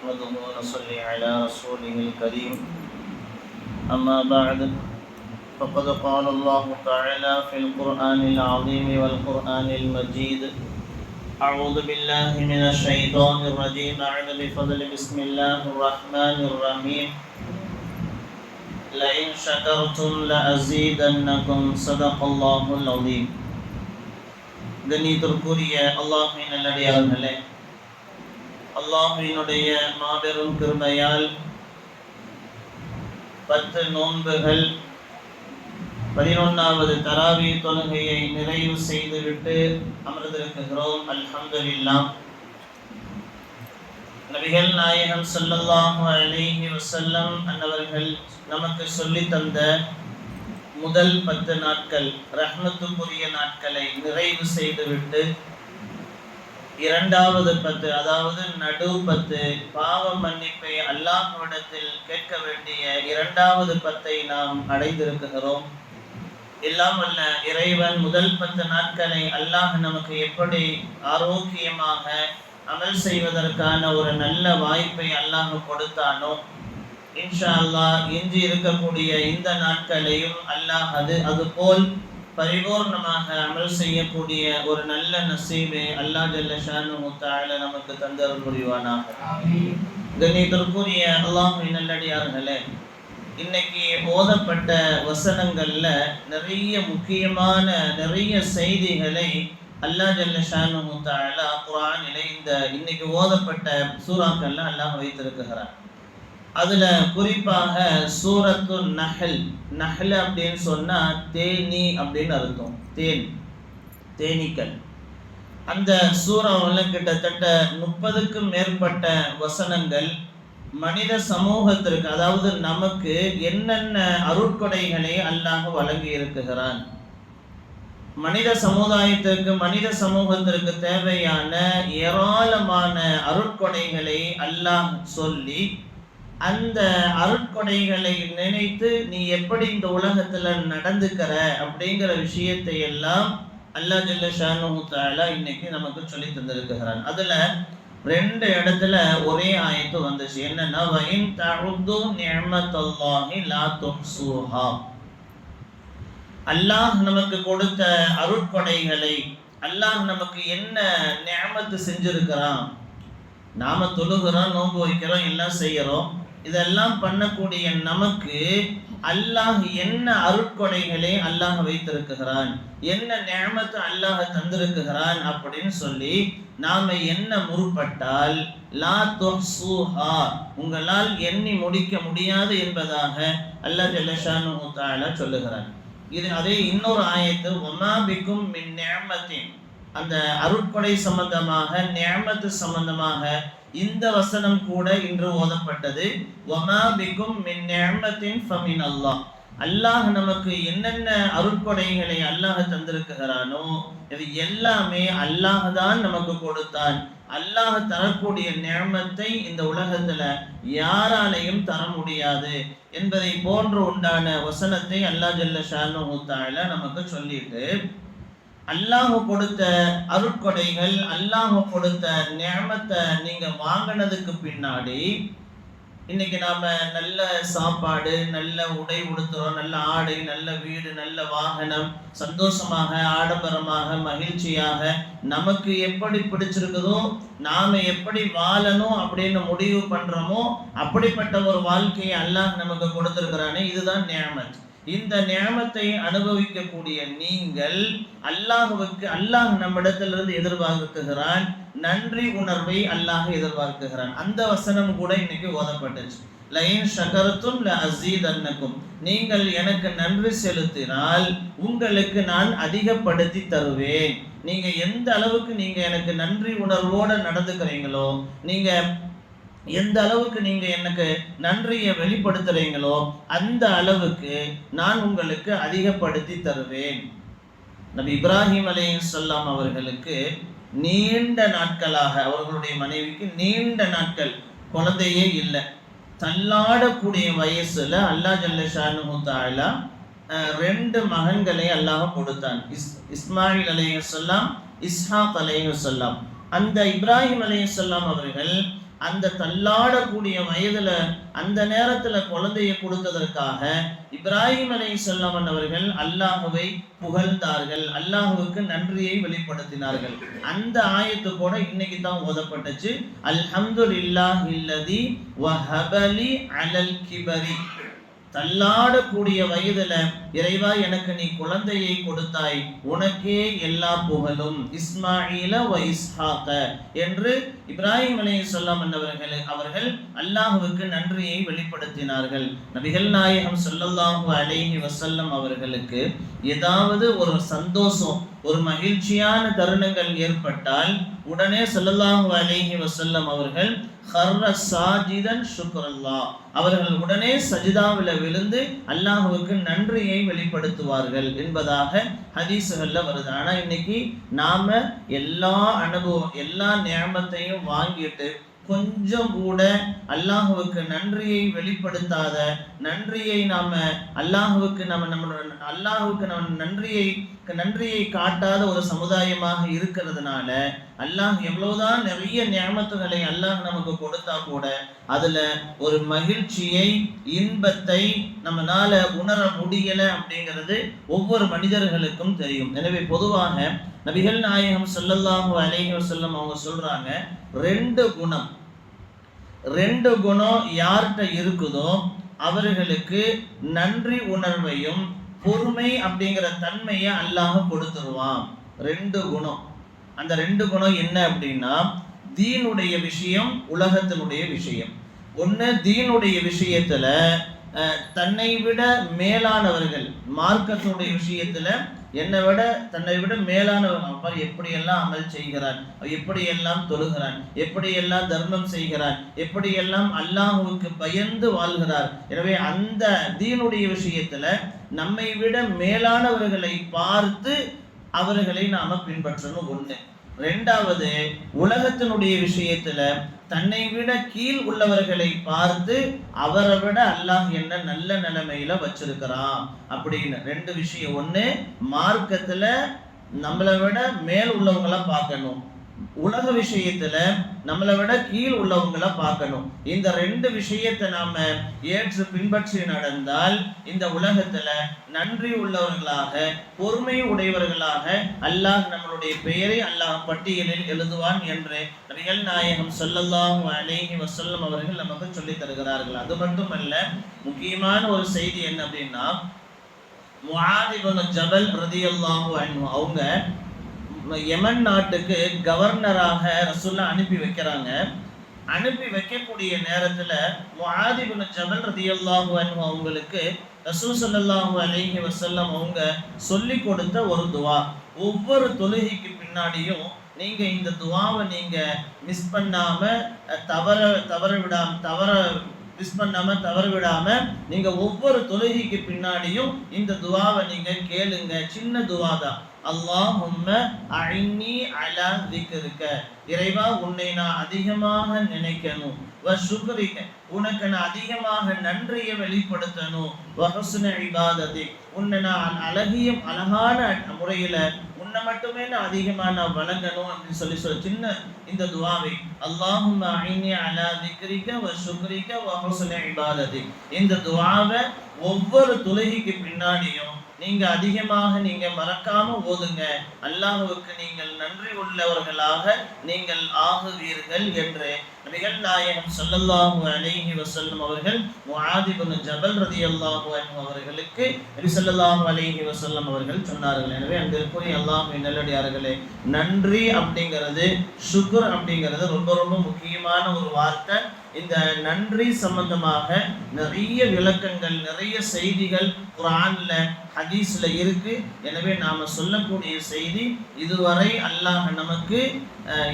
نحمده ونصلي على رسوله الكريم أما بعد فقد قال الله تعالى في القرآن العظيم والقرآن المجيد أعوذ بالله من الشيطان الرجيم أعوذ بفضل بسم الله الرحمن الرحيم لئن شكرتم لأزيدنكم صدق الله العظيم கண்ணியத்திற்குரிய அல்லாஹின் நல்லடியார்களே அல்லாஹினுடைய மாபெரும் கிருமையால் பத்து நோன்புகள் பதினொன்றாவது தராவி தொழுகையை நிறைவு செய்துவிட்டு அமர்ந்திருக்கிறோம். அல்ஹம்துலில்லாஹ் நபிகள் நாயகம் சொல்லல்லாஹு அலிஹி வசல்லம் அன்னவர்கள் நமக்கு சொல்லி தந்த முதல் பத்து நாட்கள் ரஹ்மத்துக்குரிய நாட்களை நிறைவு செய்துவிட்டு இரண்டாவது பத்து அதாவது நடு பத்து. பாவ மன்னிப்பை அல்லாஹ்விடத்தில் கேட்க வேண்டிய இரண்டாவது பத்தை நாம் அடைந்திருக்கிறோம் எல்லாம் அல்ல இறைவன் முதல் பத்து நாட்களை அல்லாஹ் நமக்கு எப்படி ஆரோக்கியமாக அமல் செய்வதற்கான ஒரு நல்ல வாய்ப்பை அல்லாஹ் கொடுத்தானோ? இன்ஷா அல்லாஹ் இன்று இருக்கக்கூடிய இந்த நாட்களையும் அல்லாஹ் அது அதுபோல் பரிபூர்ணமாக அமல் செய்யக்கூடிய ஒரு நல்ல நசீபை அல்லாஹ் ஜல்ல ஷானு நமக்கு தந்தருள் புரிவானாக. கணிதற்குரிய அல்லாஹின் நல்லடியார்களே இன்னைக்கு ஓதப்பட்ட வசனங்கள்ல நிறைய முக்கியமான நிறைய செய்திகளை அல்லாஹ் ஜல்ல ஷானு தாழ இந்த இன்னைக்கு ஓதப்பட்ட சூறாக்கள்ல அல்லாஹ் வைத்திருக்கிறார். அதுல குறிப்பாக சூரத்து நஹல். நஹல் அப்படின்னு சொன்னா தேனி அப்படின்னு அர்த்தம். தேன். தேனீக்கள். அந்த சூறாவில் கிட்டத்தட்ட முப்பதுக்கும் மேற்பட்ட வசனங்கள் மனித சமூகத்திற்கு அதாவது நமக்கு என்னென்ன அருட்கொடைகளை அல்லாஹ் வழங்கி இருக்குகிறான் மனித சமுதாயத்திற்கு மனித சமூகத்திற்கு தேவையான ஏராளமான அருட்கொடைகளை அல்லாஹ் சொல்லி அந்த அருட்கொடைகளை நினைத்து நீ எப்படி இந்த உலகத்துல நடந்துக்கிற அப்படிங்கிற விஷயத்தை எல்லாம் அல்லாஹ் ஜல்ல இன்னைக்கு நமக்கு சொல்லி தந்திருக்கிறான். அதுல ரெண்டு இடத்துல ஒரே ஆயத்து வந்துச்சு. என்னன்னா வயின் தழுது நியமத்தல்லாஹி லா துஹ்சூஹா அல்லாஹ் நமக்கு கொடுத்த அருட்கொடைகளை அல்லாஹ் நமக்கு என்ன நியமத்து செஞ்சிருக்கிறான்? நாம தொழுகிறோம் நோன்பு வைக்கிறோம் எல்லாம் செய்யறோம். இதெல்லாம் பண்ணக்கூடிய நமக்கு அல்லாஹ் என்ன அருட்கொடைகளை அல்லாஹ் வைத்திருக்குகிறான்? என்ன நேமத்தை அல்லாஹ் தந்திருக்குகிறான் அப்படின்னு சொல்லி நாம என்ன முற்பட்டால் லா துஹ்சூஹா உங்களால் எண்ணி முடிக்க முடியாது என்பதாக அல்லாஹ் ஜல்லஷானு தாலா சொல்லுகிறான். இது அதே இன்னொரு ஆயத்து ஒமாபிக்கும் மின் நேமத்தின் அந்த அருட்கொடை சம்பந்தமாக நேமத்து சம்பந்தமாக இந்த வசனம் கூட இன்று ஓதப்பட்டது. ஒமா பிகும் மின் நியமத்தின் ஃபமின் அல்லாஹ். அல்லாஹ் நமக்கு என்னென்ன அருட்கொடைகளை அல்லாஹ் தந்திருக்கிறானோ இது எல்லாமே அல்லாஹ் தான் நமக்கு கொடுத்தான். அல்லாஹ் தரக்கூடிய நியமத்தை இந்த உலகத்துல யாராலையும் தர முடியாது என்பதை போன்று உண்டான வசனத்தை அல்லாஹ் ஜல்ல ஷானு நமக்கு சொல்லிட்டு அல்லாஹ் கொடுத்த அருட்கொடைகள் அல்லாஹ் கொடுத்த நியமத்தை நீங்க வாங்கினதுக்கு பின்னாடி இன்னைக்கு நாம நல்ல சாப்பாடு நல்ல உடை உடுத்துறோம் நல்ல ஆடை நல்ல வீடு நல்ல வாகனம் சந்தோஷமாக ஆடம்பரமாக மகிழ்ச்சியாக நமக்கு எப்படி பிடிச்சிருக்குதோ நாம எப்படி வாழணும் அப்படின்னு முடிவு பண்றோமோ அப்படிப்பட்ட ஒரு வாழ்க்கையை அல்லாஹ் நமக்கு கொடுத்துருக்கிறானே இதுதான் நியமத். இந்த நியமத்தை அனுபவிக்கக்கூடிய நீங்கள் அல்லாஹுவுக்கு அல்லாஹ் நம்மிடத்திலிருந்து எதிர்பார்க்குகிறான் நன்றி உணர்வை அல்லாஹ் எதிர்பார்க்குகிறான். அந்த வசனம் கூட இன்னைக்கு ஓதப்பட்டுச்சு. லைன் ஷகரத்தும் ல அசீதன்னக்கும் நீங்கள் எனக்கு நன்றி செலுத்தினால் உங்களுக்கு நான் அதிகப்படுத்தி தருவேன். நீங்கள் எந்த அளவுக்கு நீங்கள் எனக்கு நன்றி உணர்வோடு நடந்துக்கிறீங்களோ நீங்கள் எந்த அளவுக்கு நீங்க எனக்கு நன்றியை வெளிப்படுத்துறீங்களோ அந்த அளவுக்கு நான் உங்களுக்கு அதிகப்படுத்தி தருவேன். நபி இப்ராஹிம் அலையுசல்லாம் அவர்களுக்கு நீண்ட நாட்களாக அவர்களுடைய மனைவிக்கு நீண்ட நாட்கள் குழந்தையே இல்லை. தள்ளாடக்கூடிய வயசுல அல்லா ஜல்லஷானு தாலா ரெண்டு மகன்களை அல்லாஹ் கொடுத்தான். இஸ் இஸ்மாயில் அலையுசல்லாம் இஸ்ஹாக் அலையுசல்லாம் அந்த இப்ராஹிம் அலையுசல்லாம் அவர்கள் அந்த தள்ளாடக்கூடிய வயதுல அந்த நேரத்துல குழந்தையை கொடுத்ததற்காக இப்ராஹிம் அலை செல்லமன் அவர்கள் அல்லாஹுவை புகழ்ந்தார்கள். அல்லாஹுவுக்கு நன்றியை வெளிப்படுத்தினார்கள். அந்த ஆயத்து கூட இன்னைக்கு தான் ஓதப்பட்டுச்சு. அல்ஹம்துலில்லாஹ் இல்லதி வஹபலி அலல் கிபரி. தள்ளாடக்கூடிய வயதுல இறைவா எனக்கு நீ குழந்தையை கொடுத்தாய். உனக்கே எல்லா புகழும். இஸ்மாயில வ இஸ்ஹாக்க என்று இப்ராஹிம் அலைஹி சொல்லாம் அவர்கள் அவர்கள் அல்லாஹுவுக்கு நன்றியை வெளிப்படுத்தினார்கள். நபிகள் நாயகம் சொல்லல்லாஹு அலைஹி வசல்லம் அவர்களுக்கு ஏதாவது ஒரு சந்தோஷம் ஒரு மகிழ்ச்சியான தருணங்கள் ஏற்பட்டால் உடனே சொல்லல்லாஹு அலைஹி வசல்லம் அவர்கள் ஹர்ர சாஜிதன் சுக்ரல்லா அவர்கள் உடனே சஜிதாவில் விழுந்து அல்லாஹுவுக்கு நன்றியை வெளிப்படுத்துவார்கள் என்பதாக ஹதீஸுகள்ல வருது. ஆனால் இன்னைக்கு நாம எல்லா அனுபவம் எல்லா நியமத்தையும் வாங்கிட்டு கொஞ்சம் கூட அல்லாஹுவுக்கு நன்றியை வெளிப்படுத்தாத நன்றியை நாம அல்லாஹுவுக்கு நம்ம நம்மளோட அல்லாஹுவுக்கு நம்ம நன்றியை நன்றியை காட்டாத ஒரு சமுதாயமாக இருக்கிறதுனால அல்லாஹ் எவ்வளவுதான் நிறைய நியமத்துகளை அல்லாஹ் நமக்கு கொடுத்தா கூட அதுல ஒரு மகிழ்ச்சியை இன்பத்தை நம்மளால உணர முடியல அப்படிங்கிறது ஒவ்வொரு மனிதர்களுக்கும் தெரியும். எனவே பொதுவாக நபிகள் நாயகம் சொல்லல்லாஹு அலேஹி வசல்லம் அவங்க சொல்கிறாங்க ரெண்டு குணம். ரெண்டு குணம் யார்கிட்ட இருக்குதோ அவர்களுக்கு நன்றி உணர்வையும் பொறுமை அப்படிங்கிற தன்மையை அல்லாஹ் கொடுத்துருவான். ரெண்டு குணம். அந்த ரெண்டு குணம் என்ன அப்படின்னா தீனுடைய விஷயம் உலகத்தினுடைய விஷயம். ஒன்று தீனுடைய விஷயத்தில் தன்னை விட மேலானவர்கள் மார்க்கத்தினுடைய விஷயத்தில் என்னை விட தன்னை விட மேலானவன் அவர் எப்படியெல்லாம் அமல் செய்கிறான் எப்படியெல்லாம் தொழுகிறான் எப்படியெல்லாம் தர்மம் செய்கிறான் எப்படியெல்லாம் அல்லாஹுவுக்கு பயந்து வாழ்கிறார். எனவே அந்த தீனுடைய விஷயத்துல நம்மை விட மேலானவர்களை பார்த்து அவர்களை நாம பின்பற்றணும் ஒண்ணு. ரெண்டாவது உலகத்தினுடைய விஷயத்துல தன்னை விட கீழ் உள்ளவர்களை பார்த்து அவரை விட அல்லாஹ் என்ன நல்ல நிலைமையில வச்சிருக்கிறான் அப்படின்னு ரெண்டு விஷயம். ஒண்ணு மார்க்கத்துல நம்மளை விட மேல் உள்ளவங்கள பார்க்கணும். உலக விஷயத்துல நம்மளை விட கீழ் உள்ளவங்கள பார்க்கணும். இந்த ரெண்டு விஷயத்தை நாம ஏற்று பின்பற்றி நடந்தால் இந்த உலகத்துல நன்றி உள்ளவர்களாக பொறுமை உடையவர்களாக அல்லாஹ் நம்மளுடைய பெயரை அல்லாஹ் பட்டியலில் எழுதுவான் என்று ரியல் நாயகம் ஸல்லல்லாஹு அலேஹி வசல்லம் அவர்கள் நமக்கு சொல்லித் தருகிறார்கள். அது மட்டுமல்ல முக்கியமான ஒரு செய்தி என்ன அப்படின்னா முஆத் ஜபல் ரதியல்லாஹு அவங்க யமன் நாட்டுக்கு கவர்னராக ரசுல்லா அனுப்பி வைக்கிறாங்க. அனுப்பி வைக்கக்கூடிய நேரத்தில் முஆத் இப்னு ஜபல் ரதியல்லாஹு அன்ஹு அவங்களுக்கு ரசூல் சல்லாஹு அலைஹி வசல்லம் அவங்க சொல்லி கொடுத்த ஒரு துவா. ஒவ்வொரு தொழுகைக்கு பின்னாடியும் நீங்க இந்த துவாவை நீங்க மிஸ் பண்ணாம தவற தவற விடாம தவற மிஸ் பண்ணாம தவற விடாம நீங்க ஒவ்வொரு தொழுகைக்கு பின்னாடியும் இந்த துவாவை நீங்க கேளுங்க. சின்ன துவா தான் அல்லாஹும்ம அழினி அலா திக்ருக்க. இறைவா உன்னை நான் அதிகமாக நினைக்கணும். வ சுக்ரிக்க உனக்கு நான் அதிகமாக நன்றியை வெளிப்படுத்தணும். வ இபாதத்தை உன்னை நான் அழகிய அழகான முறையில உன்னை மட்டுமே நான் அதிகமா நான் வழங்கணும் அப்படின்னு சொல்லி சொல்ல சின்ன இந்த துவாவை. அல்லாஹும்ம அஇன்னி அலா திக்ரிக்க வ சுக்ரிக்க வ இபாதத்தை இந்த துவாவை ஒவ்வொரு தொழுகைக்கு பின்னாடியும் நீங்க அதிகமாக நீங்க மறக்காம ஓதுங்க. அல்லாஹ்வுக்கு நீங்கள் நன்றி உள்ளவர்களாக நீங்கள் ஆகுவீர்கள் என்று நபிகள் நாயகம் சொல்லல்லாஹு அலைஹி வசல்லம் அவர்கள் முஆத் ஜபல் ரதி அல்லாஹு அவர்களுக்கு நபி சொல்லல்லாஹு அலைஹி வசல்லம் அவர்கள் சொன்னார்கள். எனவே அன்பிற்குரிய அல்லாஹு நல்லடியார்களே நன்றி அப்படிங்கிறது சுகர் அப்படிங்கிறது ரொம்ப ரொம்ப முக்கியமான ஒரு வார்த்தை. இந்த நன்றி சம்பந்தமாக நிறைய விளக்கங்கள் நிறைய செய்திகள் குரான்ல ஹதீஸ்ல இருக்கு. எனவே நாம சொல்லக்கூடிய செய்தி இதுவரை அல்லாஹ் நமக்கு அஹ்,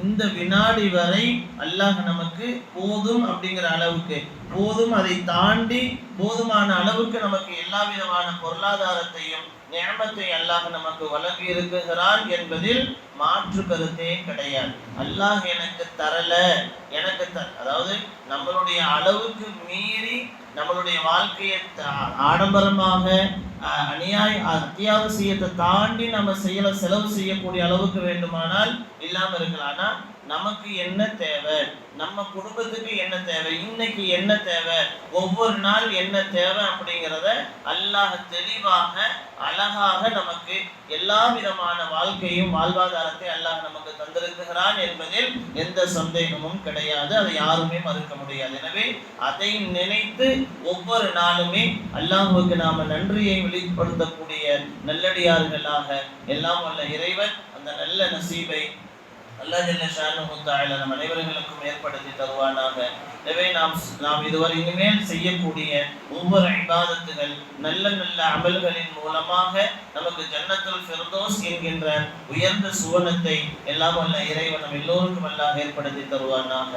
இந்த வினாடி வரை அல்லாஹ் நமக்கு போதும் அப்படிங்கிற அளவுக்கு போதும் அதை தாண்டி போதுமான அளவுக்கு நமக்கு எல்லா விதமான பொருளாதாரத்தையும் நியமத்தை அல்லாஹ் நமக்கு வழங்கி இருக்கிறான் என்பதில் மாற்று கருத்தே கிடையாது. அல்லாஹ் எனக்கு தரல. எனக்கு த அதாவது நம்மளுடைய அளவுக்கு மீறி நம்மளுடைய வாழ்க்கையை ஆடம்பரமாக அநியாய அத்தியாவசியத்தை தாண்டி நம்ம செய்யல செலவு செய்யக்கூடிய அளவுக்கு வேண்டுமானால் இல்லாம இருக்கலாம். ஆனால் நமக்கு என்ன தேவை? நம்ம குடும்பத்துக்கு என்ன தேவை? இன்னைக்கு என்ன தேவை? ஒவ்வொரு நாள் என்ன தேவை அப்படிங்கிறத அல்லாஹ் தெளிவாக அழகாக நமக்கு எல்லா விதமான வாழ்க்கையும் வாழ்வாதாரத்தை அல்லாஹ் நமக்கு தந்திருக்கிறான் என்பதில் எந்த சந்தேகமும் கிடையாது. அதை யாருமே மறுக்க முடியாது. எனவே அதை நினைத்து ஒவ்வொரு நாளுமே அல்லாஹுக்கு நாம நன்றியை வெளிப்படுத்தக்கூடிய நல்லடியார்களாக எல்லாம் வல்ல இறைவன் அந்த நல்ல நசீபை அல்லாஹ் ஜல்ல நம் அனைவர்களுக்கும் ஏற்படுத்தி தருவானாக. எனவே நாம் நாம் இதுவரை இனிமேல் செய்யக்கூடிய ஒவ்வொரு இபாதத்துகள் நல்ல நல்ல அமல்களின் மூலமாக நமக்கு ஜன்னத்துல் ஃபிர்தோஸ் என்கின்ற உயர்ந்த சுவனத்தை எல்லாம் அல்ல இறைவன் நம் எல்லோருக்கும் எல்லாம் ஏற்படுத்தி தருவானாக.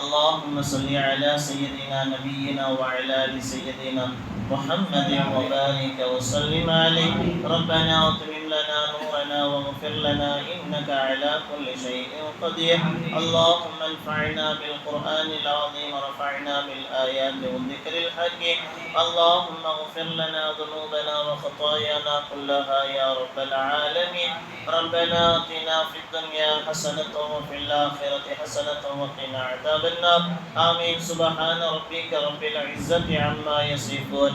அல்லாஹும் சொல்லி அலா செய்யதீனா நபியினா வாழலி செய்யதீனா محمد وبارك وسلم عليه ربنا واتمم لنا نورنا واغفر لنا انك على كل شيء قدير. اللهم انفعنا بالقرآن العظيم ورفعنا بالآيات والذكر الحكيم اللهم اغفر لنا ذنوبنا وخطايانا كلها يا رب العالمين. ربنا آتنا في الدنيا حسنة وفي الآخرة حسنة وقنا عذاب النار. آمين. سبحان ربك رب العزة عما يصفون.